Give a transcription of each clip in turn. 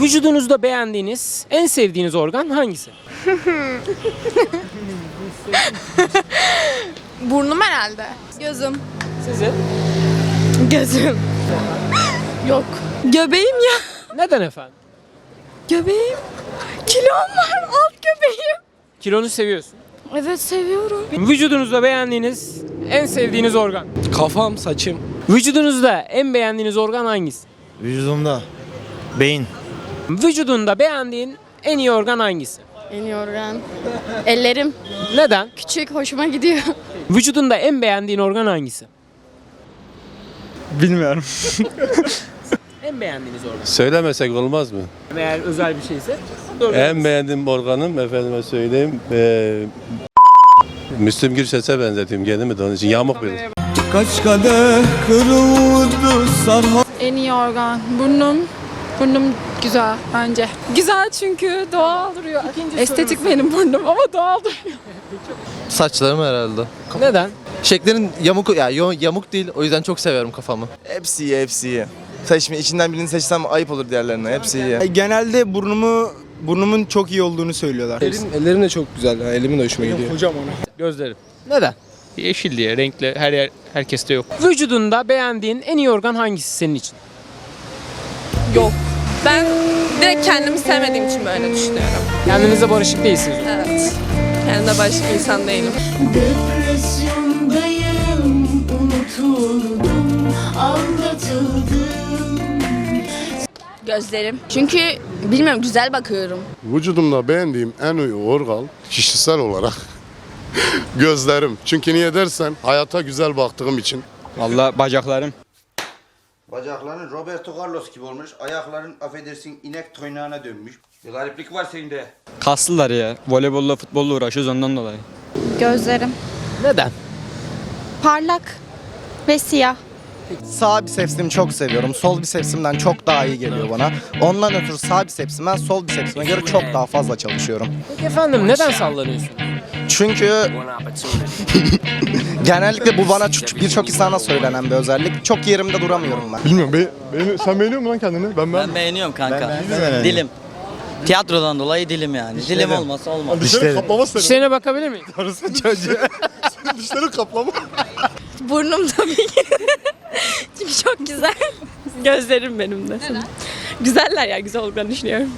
Vücudunuzda beğendiğiniz, en sevdiğiniz organ hangisi? Burnum herhalde. Gözüm. Sizin? Gözüm. Yok. Göbeğim ya. Neden efendim? Göbeğim. Kilom var. Alt göbeğim. Kilonu seviyorsun. Evet seviyorum. Vücudunuzda beğendiğiniz, en sevdiğiniz organ. Kafam, saçım. Vücudunuzda en beğendiğiniz organ hangisi? Vücudumda beyin. Vücudunda beğendiğin en iyi organ hangisi? En iyi organ. Ellerim. Neden? Küçük hoşuma gidiyor. Vücudunda en beğendiğin organ hangisi? Bilmiyorum. En beğendiğiniz organ. Söylemesek olmaz mı? Eğer özel bir şeyse. Doğru. En beğendiğim organım efendime söyleyeyim eee Müslüm Gürses'e benzetiyorum kendimi de onun için yamuk bir. Kaç kadeh kırıldı sarhoş. En iyi organ. Burnum. Burnum güzel bence. Güzel çünkü doğal duruyor. Estetik benim burnum ama doğal duruyor. Saçlarım herhalde. Neden? Şeklinin yamuk ya yo- yamuk değil o yüzden çok seviyorum kafamı. Hepsi iyi, hepsi iyi. Seçme, içinden birini seçsem ayıp olur diğerlerine. Hepsi iyi. Genelde burnumu burnumun çok iyi olduğunu söylüyorlar. Elim, ellerim de çok güzel. Yani elimin de hoşuma gidiyor. Gözlerim. Neden? Yeşil diye renkli her yer herkeste yok. Vücudunda beğendiğin en iyi organ hangisi senin için? Yok. Ben direkt kendimi sevmediğim için böyle düşünüyorum. Kendinize barışık değilsiniz. Evet. Kendime başka insan değilim. Depresyondayım, unutuldum, aldatıldım. Gözlerim. Çünkü bilmiyorum güzel bakıyorum. Vücudumda beğendiğim en iyi organ kişisel olarak gözlerim. Çünkü niye dersen hayata güzel baktığım için. Vallahi bacaklarım. Bacakların Roberto Carlos gibi olmuş. Ayakların affedersin inek toynağına dönmüş. Bir gariplik var sende. Kaslılar ya. Voleybolla futbolla uğraşıyoruz ondan dolayı. Gözlerim. Neden? Parlak ve siyah. Sağ bisepsimi çok seviyorum. Sol bisepsimden çok daha iyi geliyor bana. Ondan ötürü sağ bisepsimden sol bisepsime göre çok daha fazla çalışıyorum. Peki efendim neden sallanıyorsun? Çünkü genellikle bu bana birçok insana söylenen bir özellik. Çok yerimde duramıyorum ben. Bilmiyorum be, beğeni- sen beğeniyor musun lan kendini? Ben ben. beğeniyorum kanka. Dilim. Tiyatrodan dolayı dilim yani. Dilim olmasa olmaz. Dişlerin kaplama senin. İşlerine bakabilir miyim? Dişlerin kaplama. Burnum tabii ki. Çünkü çok güzel. Gözlerim benim de. Güzeller ya güzel olduklarını düşünüyorum.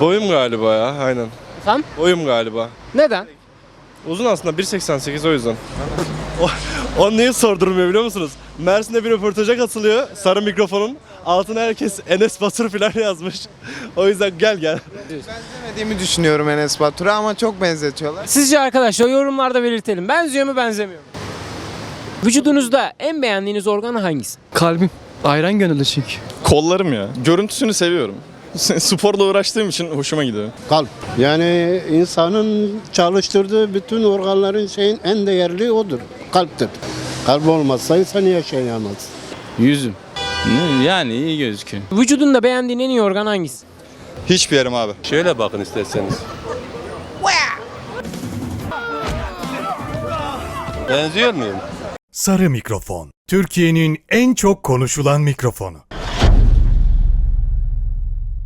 boyum galiba ya aynen. Efendim? Boyum galiba. Neden? Uzun aslında 1.88 o yüzden. Onu niye sordurmuyor biliyor musunuz? Mersin'de bir röportaja katılıyor sarı mikrofonun. Altına herkes Enes Batur falan yazmış. o yüzden gel gel. Benzemediğimi düşünüyorum Enes Batur'a ama çok benzetiyorlar. Sizce arkadaşlar yorumlarda belirtelim. Benziyor mu benzemiyor mu? Vücudunuzda en beğendiğiniz organ hangisi? Kalbim. Ayran gönüllü çünkü. Kollarım ya. Görüntüsünü seviyorum. Sporla uğraştığım için hoşuma gidiyor. Kalp. Yani insanın çalıştırdığı bütün organların şeyin en değerli odur. Kalptir. Kalp olmazsa insan yaşayamaz. Yüzüm. Yani iyi gözüküyor. Vücudunda beğendiğin en iyi organ hangisi? Hiçbir yerim abi. Şöyle bakın isterseniz. Benziyor muyum? Sarı mikrofon. Türkiye'nin en çok konuşulan mikrofonu.